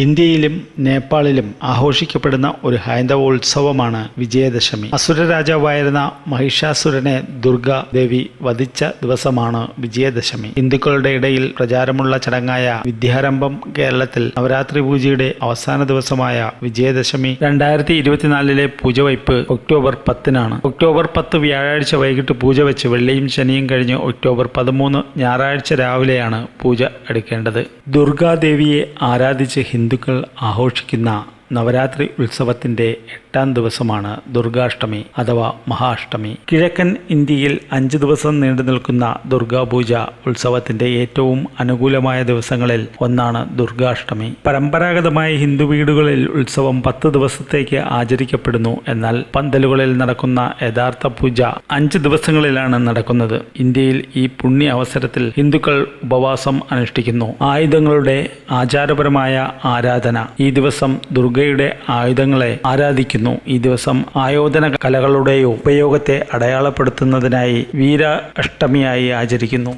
ഇന്ത്യയിലും നേപ്പാളിലും ആഘോഷിക്കപ്പെടുന്ന ഒരു ഹൈന്ദവ ഉത്സവമാണ് വിജയദശമി. അസുര രാജാവായിരുന്ന മഹിഷാസുരനെ ദുർഗ ദേവി വധിച്ച ദിവസമാണ് വിജയദശമി. ഹിന്ദുക്കളുടെ ഇടയിൽ പ്രചാരമുള്ള ചടങ്ങായ വിദ്യാരംഭം കേരളത്തിൽ നവരാത്രി പൂജയുടെ അവസാന ദിവസമായ വിജയദശമി രണ്ടായിരത്തി ഇരുപത്തിനാലിലെ പൂജവയ്പ് ഒക്ടോബർ പത്തിനാണ്. ഒക്ടോബർ പത്ത് വ്യാഴാഴ്ച വൈകിട്ട് പൂജ വെച്ച് വെള്ളിയും ശനിയും കഴിഞ്ഞ് ഒക്ടോബർ പതിമൂന്ന് ഞായറാഴ്ച രാവിലെയാണ് പൂജ എടുക്കേണ്ടത്. ദുർഗാദേവിയെ ആരാധിച്ച് ഹിന്ദുക്കൾ ആഘോഷിക്കുന്ന നവരാത്രി ഉത്സവത്തിന്റെ എട്ടാം ദിവസമാണ് ദുർഗാഷ്ടമി അഥവാ മഹാഷ്ടമി. കിഴക്കൻ ഇന്ത്യയിൽ അഞ്ച് ദിവസം നീണ്ടു നിൽക്കുന്ന ദുർഗാപൂജ ഉത്സവത്തിന്റെ ഏറ്റവും അനുകൂലമായ ദിവസങ്ങളിൽ ഒന്നാണ് ദുർഗാഷ്ടമി. പരമ്പരാഗതമായ ഹിന്ദു വീടുകളിൽ ഉത്സവം പത്ത് ദിവസത്തേക്ക് ആചരിക്കപ്പെടുന്നു എന്നാൽ പന്തലുകളിൽ നടക്കുന്ന യഥാർത്ഥ പൂജ അഞ്ച് ദിവസങ്ങളിലാണ് നടക്കുന്നത്. ഇന്ത്യയിൽ ഈ പുണ്യ അവസരത്തിൽ ഹിന്ദുക്കൾ ഉപവാസം അനുഷ്ഠിക്കുന്നു. ആയുധങ്ങളുടെ ആചാരപരമായ ആരാധന ഈ ദിവസം ദുർഗയുടെ ആയുധങ്ങളെ ആരാധിക്കുന്നു. ഈ ദിവസം ആയോധന കലകളുടെ ഉപയോഗത്തെ അടയാളപ്പെടുത്തുന്നതിനായി വീര അഷ്ടമിയായി ആചരിക്കുന്നു.